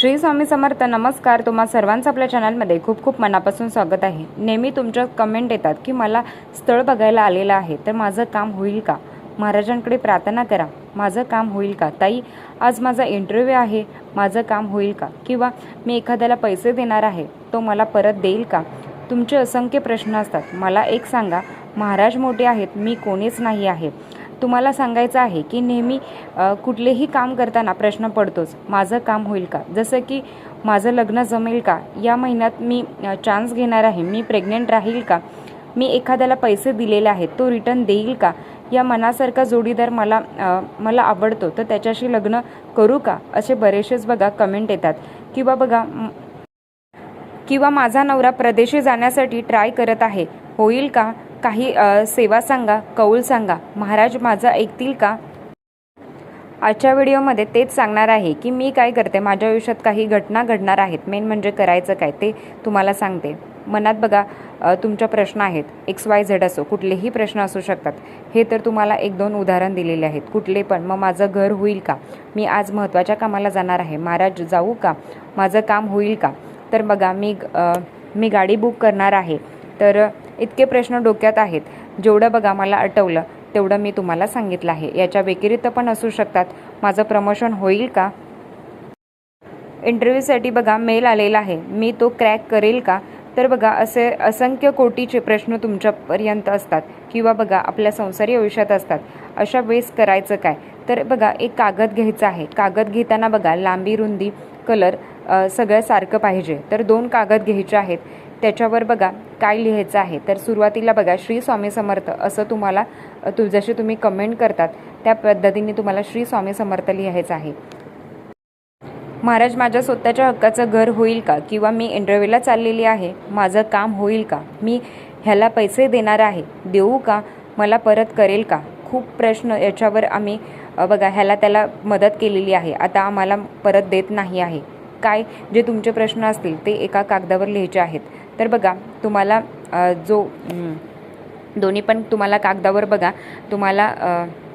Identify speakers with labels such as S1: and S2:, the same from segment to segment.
S1: श्री स्वामी समर्थ नमस्कार. तुम्हा सर्वांचं आपल्या चॅनलमध्ये खूप खूप मनापासून स्वागत आहे. नेहमी तुमच्या कमेंट येतात की मला स्थळ बघायला आलेलं आहे तर माझं काम होईल का? महाराजांकडे प्रार्थना करा. माझं काम होईल का? ताई आज माझा इंटरव्ह्यू आहे. माझं काम होईल का? किंवा मी एखाद्याला पैसे देणार आहे तो मला परत देईल का? तुमचे असंख्य प्रश्न असतात. मला एक सांगा महाराज मोठे आहेत मी कोणीच नाही आहे. तुम्हाला सांगायचं आहे की नेहमी कुठलेही काम करताना प्रश्न पडतोच माझं काम होईल का? जसं की माझं लग्न जमेल का? या महिन्यात मी चान्स घेणार आहे मी प्रेग्नेंट राहील का? मी एखाद्याला पैसे दिलेले आहेत तो रिटर्न देईल का? या मनासारखा जोडीदार मला मला आवडतो तर त्याच्याशी लग्न करू का? असे बरेचसेच बघा कमेंट येतात. किंवा बघा किंवा माझा नवरा प्रदेशी जाण्यासाठी ट्राय करत आहे होईल का? काही सेवा सांगा कौल सांगा. महाराज माझा ऐकतील का? आजच्या व्हिडिओमध्ये तेच सांगणार आहे की मी काय करते. माझ्या आयुष्यात काही घटना घडणार आहेत. मेन म्हणजे करायचं काय ते तुम्हाला सांगते. मनात बघा तुमच्या प्रश्न आहेत. एक्स वाय झेड असो कुठलेही प्रश्न असू शकतात. हे तर तुम्हाला एक दोन उदाहरण दिलेले आहेत. कुठले पण. मग माझं घर होईल का? मी आज महत्त्वाच्या कामाला जाणार आहे. महाराज जाऊ का? माझं काम होईल का? तर बघा मी मी गाडी बुक करणार आहे. तर इतके प्रश्न डोक्यात आहेत. जेवढं बघा मला आठवलं तेवढं मी तुम्हाला सांगितलं आहे. याच्या व्यतिरिक्त पण असू शकतात. माझं प्रमोशन होईल का? इंटरव्ह्यूसाठी बघा मेल आलेला आहे. मी तो क्रॅक करेल का? तर बघा असे असंख्य कोटीचे प्रश्न तुमच्यापर्यंत असतात किंवा बघा आपल्या संसारी आयुष्यात असतात. अशा वेळेस करायचं काय? तर बघा एक कागद घ्यायचा आहे. कागद घेताना बघा लांबी रुंदी कलर सगळं सारखं पाहिजे. तर दोन कागद घ्यायचे आहेत. त्याच्यावर बघा काय लिहायचं आहे. तर सुरुवातीला बघा श्री स्वामी समर्थ असं तुम्हाला तु जसे तुम्ही कमेंट करतात त्या पद्धतीने तुम्हाला श्री स्वामी समर्थ लिहायचं आहे. महाराज माझ्या स्वतःच्या हक्काचं घर होईल का? किंवा मी इंटरव्ह्यूला चाललेली आहे माझं काम होईल का? मी ह्याला पैसे देणार आहे देऊ का? मला परत करेल का? खूप प्रश्न याच्यावर आम्ही बघा ह्याला त्याला मदत केलेली आहे. आता आम्हाला परत देत नाही आहे. काय जे तुमचे प्रश्न असतील ते एका कागदावर लिहायचे आहेत. तर बघा तुम्हाला जो दोन्ही पण तुम्हाला कागदावर बघा तुम्हाला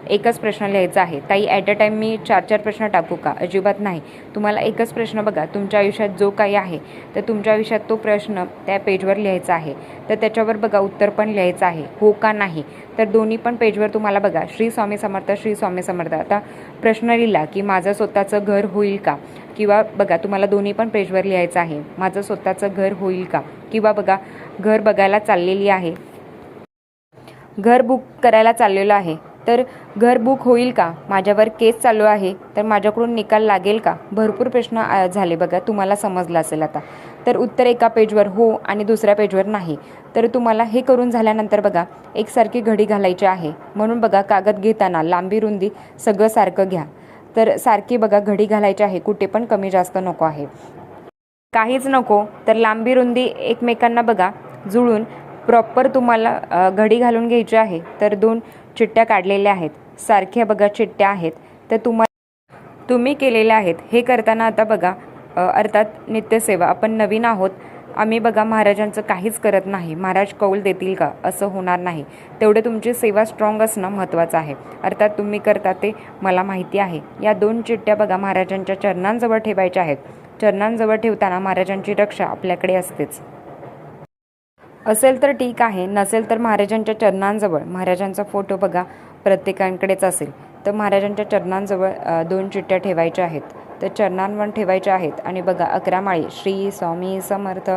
S1: एकच प्रश्न लिहायचा आहे. ताई ॲट अ टाईम मी चार चार प्रश्न टाकू का? अजिबात नाही. तुम्हाला एकच प्रश्न बघा. तुमच्या आयुष्यात जो काही आहे तर तुमच्या आयुष्यात तो प्रश्न त्या पेजवर लिहायचा आहे. तर त्याच्यावर बघा उत्तर पण लिहायचं आहे. हो का नाही? तर दोन्ही पण पेजवर तुम्हाला बघा. श्री स्वामी समर्थ श्री स्वामी समर्थ. आता प्रश्न लिहिला की माझं स्वतःचं घर होईल का? किंवा बघा तुम्हाला दोन्ही पण पेजवर लिहायचं आहे. माझं स्वतःचं घर होईल का? किंवा बघा घर बघायला चाललेली आहे. घर बुक करायला चाललेलं आहे. तर घर बुक होईल का? माझ्यावर केस चालू आहे तर माझ्याकडून निकाल लागेल का? भरपूर प्रश्न आ, झाले बघा तुम्हाला समजलं असेल आता. तर उत्तर एका पेजवर हो आणि दुसऱ्या पेजवर नाही. तर तुम्हाला हे करून झाल्यानंतर बघा एकसारखी घडी घालायची आहे. म्हणून बघा कागद घेताना लांबी रुंदी सगळं सारखं घ्या. तर सारखी बघा घडी घालायची आहे कुठे पण कमी जास्त नको आहे. काहीच नको तर लांबी रुंदी एकमेकांना बघा जुळून प्रॉपर तुम्हाला घडी घालून घ्यायची आहे. तर दोन चिठ्ठ्या काढलेल्या आहेत. सारख्या बघा चिठ्ठ्या आहेत. तर तुम्हाला तुम्ही केलेल्या आहेत. हे करताना आता बघा अर्थात नित्यसेवा. आपण नवीन आहोत. आम्ही बघा महाराजांचं काहीच करत नाही. महाराज कौल देतील का? असं होणार नाही. तेवढे तुमची सेवा स्ट्रॉंग असणं महत्त्वाचं आहे. अर्थात तुम्ही करता ते मला माहिती आहे. या दोन चिठ्ठ्या बघा महाराजांच्या चरणांजवळ ठेवायच्या आहेत. चरणांजवळ ठेवताना महाराजांची रक्षा आपल्याकडे असतेच. असेल तर ठीक आहे नसेल तर महाराजांच्या चरणांजवळ. महाराजांचा फोटो बघा प्रत्येकांकडेच असेल. तर महाराजांच्या चरणांजवळ दोन चिठ्ठ्या ठेवायच्या आहेत. तर चरणांवर ठेवायच्या आहेत. आणि बघा अकरा माळी श्री स्वामी समर्थ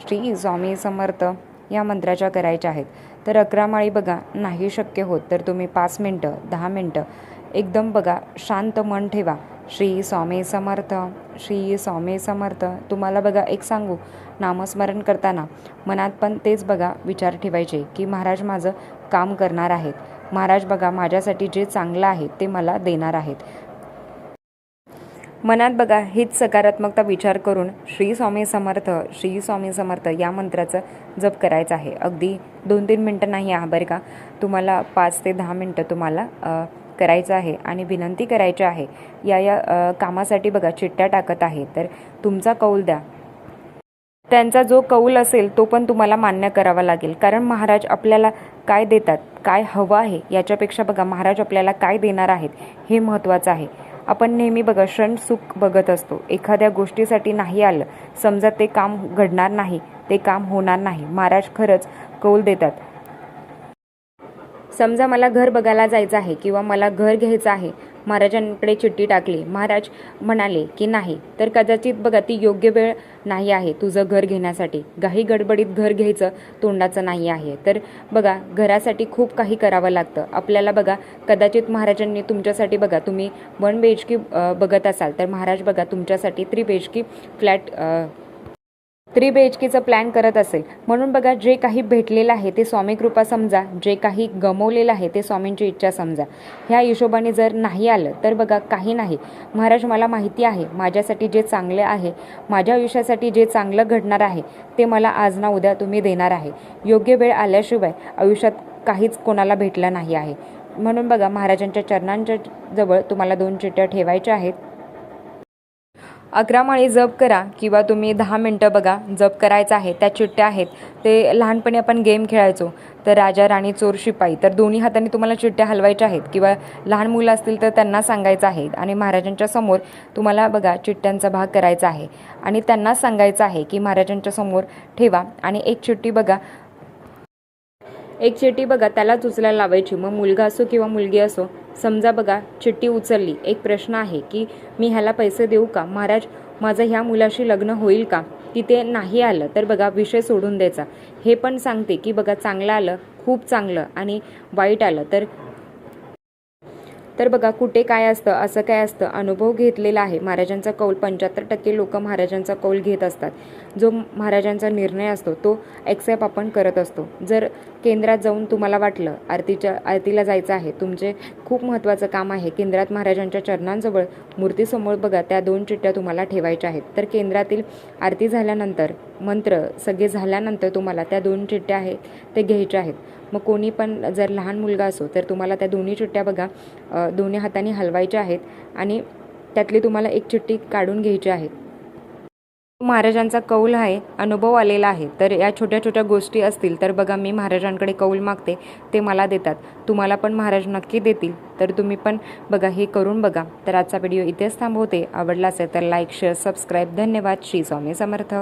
S1: श्री स्वामी समर्थ या मंत्राच्या करायच्या आहेत. तर अकरा माळी बघा नाही शक्य होत. तर तुम्ही पाच मिनटं दहा मिनटं एकदम बघा शांत मन ठेवा. श्री स्वामी समर्थ श्री स्वामी समर्थ. तुम्हाला बघा एक सांगू नामस्मरण करताना मनात पण तेच बघा विचार ठेवायचे की महाराज माझं काम करणार आहेत. महाराज बघा माझ्यासाठी जे चांगलं आहे ते मला देणार आहेत. मनात बघा हीच सकारात्मकता विचार करून श्री स्वामी समर्थ श्री स्वामी समर्थ या मंत्राचं जप करायचं आहे. अगदी दोन तीन मिनटं नाही आहे बरं का? तुम्हाला पाच ते दहा मिनटं तुम्हाला करायचं आहे आणि विनंती करायची आहे या या कामासाठी बघा चिठ्ठ्या टाकत आहे. तर तुमचा कौल द्या. त्यांचा जो कौल असेल तो पण तुम्हाला मान्य करावा लागेल. कारण महाराज आपल्याला काय देतात काय हवं आहे याच्यापेक्षा बघा महाराज आपल्याला काय देणार आहेत हे महत्त्वाचं आहे. आपण नेहमी बघा क्षण सुख बघत असतो. एखाद्या गोष्टीसाठी नाही आलं समजा ते काम घडणार नाही ते काम होणार नाही. महाराज खरंच कौल देतात. समजा मला घर बघायला जायचं आहे किंवा मला घर घ्यायचं आहे महाराजांकडे चिठ्ठी टाकली महाराज म्हणाले की नाही तर कदाचित बघा ती योग्य वेळ नाही आहे तुझं घर घेण्यासाठी. काही गडबडीत घर घ्यायचं तोंडाचं नाही आहे. तर बघा घरासाठी खूप काही करावं लागतं. आपल्याला बघा कदाचित महाराजांनी तुमच्यासाठी बघा तुम्ही वन बी एच की बघत असाल तर महाराज बघा तुमच्यासाठी थ्री बी एच की फ्लॅट थ्री बी एच केचं प्लॅन करत असेल. म्हणून बघा जे काही भेटलेलं आहे ते स्वामी कृपा समजा जे काही गमवलेलं आहे ते स्वामींची इच्छा समजा. ह्या हिशोबाने जर नाही आलं तर बघा काही नाही. महाराज मला माहिती आहे माझ्यासाठी जे चांगले आहे माझ्या आयुष्यासाठी जे चांगलं घडणार आहे ते मला आज ना उद्या तुम्ही देणार आहे. योग्य वेळ आल्याशिवाय आयुष्यात काहीच कोणाला भेटलं नाही आहे. म्हणून बघा महाराजांच्या चरणांच्या जवळ तुम्हाला दोन चिट्ट्या ठेवायच्या आहेत. अकरा माळी जप करा किंवा तुम्ही दहा मिनटं बघा जप करायचं आहे त्या चिठ्ठ्या आहेत. ते लहानपणी आपण गेम खेळायचो तर राजा राणी चोर शिपाई तर दोन्ही हाताने तुम्हाला चिठ्ठ्या हलवायच्या आहेत किंवा लहान मुलं असतील तर त्यांना सांगायचं आहे आणि महाराजांच्या समोर तुम्हाला बघा चिठ्ठ्यांचा भाग करायचा आहे. आणि त्यांना सांगायचं आहे की महाराजांच्या समोर ठेवा आणि एक चिठ्ठी बघा एक चिठ्ठी बघा त्यालाच उचलायला लावायची. मग मुलगा असो किंवा मुलगी असो समजा बघा चिठ्ठी उचलली. एक प्रश्न आहे की मी ह्याला पैसे देऊ का? महाराज माझं ह्या मुलाशी लग्न होईल का? की ते नाही आलं तर बघा विषय सोडून द्यायचा. हे पण सांगते की बघा चांगलं आलं खूप चांगलं आणि वाईट आलं. तर तर बघा कुठे काय असतं असं काय असतं? अनुभव घेतलेला आहे. महाराजांचा कौल पंच्याहत्तर टक्के लोक महाराजांचा कौल घेत असतात. जो महाराजांचा निर्णय असतो तो ॲक्सेप्ट आपण करत असतो. जर केंद्रात जाऊन तुम्हाला वाटलं आरतीच्या आरतीला जायचं आहे तुमचे खूप महत्त्वाचं काम आहे केंद्रात महाराजांच्या चरणांजवळ मूर्तीसमोर बघा त्या दोन चिठ्ठ्या तुम्हाला ठेवायच्या आहेत. तर केंद्रातील आरती झाल्यानंतर मंत्र सगळे झाल्यानंतर तुम्हाला त्या दोन चिठ्ठ्या आहेत ते घ्यायच्या आहेत. मग कोणी पण जर लहान मुलगा असो तर तुम्हाला त्या दोन्ही चिठ्ठ्या बघा दोन्ही हाताने हलवायच्या आहेत आणि त्यातली तुम्हाला एक चिठ्ठी काढून घ्यायची आहे. महाराजांचा कौल आहे अनुभव आलेला आहे. तर या छोट्या छोट्या गोष्टी असतील तर बघा मी महाराजांकडे कौल मागते ते मला देतात. तुम्हाला पण महाराज नक्की देतील. तर तुम्ही पण बघा हे करून बघा. तर आजचा व्हिडिओ इथेच थांबवते. आवडला असेल तर लाईक शेअर सबस्क्राईब धन्यवाद. श्री स्वामी समर्थ.